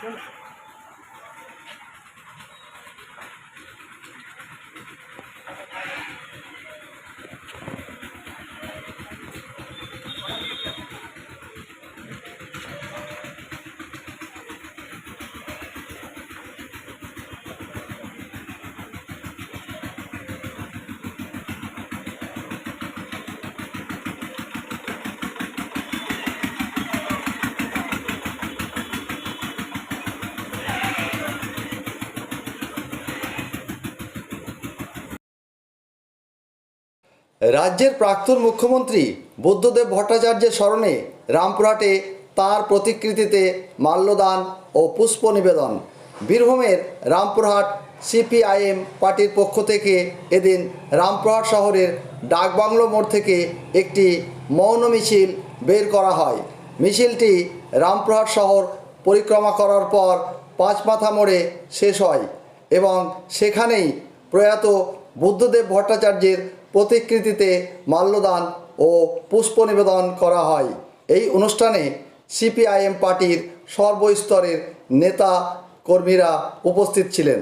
真的。রাজ্যের প্রাক্তন মুখ্যমন্ত্রী বুদ্ধদেব ভট্টাচার্যের স্মরণে রামপুরহাটে তাঁর প্রতিকৃতিতে মাল্যদান ও পুষ্প নিবেদন। বীরভূমের রামপুরহাট সিপিআইএম পার্টির পক্ষ থেকে এদিন রামপুরহাট শহরের ডাকবাংলো মোড় থেকে একটি মৌন মিছিল বের করা হয়। মিছিলটি রামপুরহাট শহর পরিক্রমা করার পর পাঁচমাথা মোড়ে শেষ হয় এবং সেখানেই প্রয়াত বুদ্ধদেব ভট্টাচার্যের প্রতিকৃতিতে মাল্যদান ও পুষ্প নিবেদন করা হয়। এই অনুষ্ঠানে সিপিআইএম পার্টির সর্বস্তরের নেতা কর্মীরা উপস্থিত ছিলেন।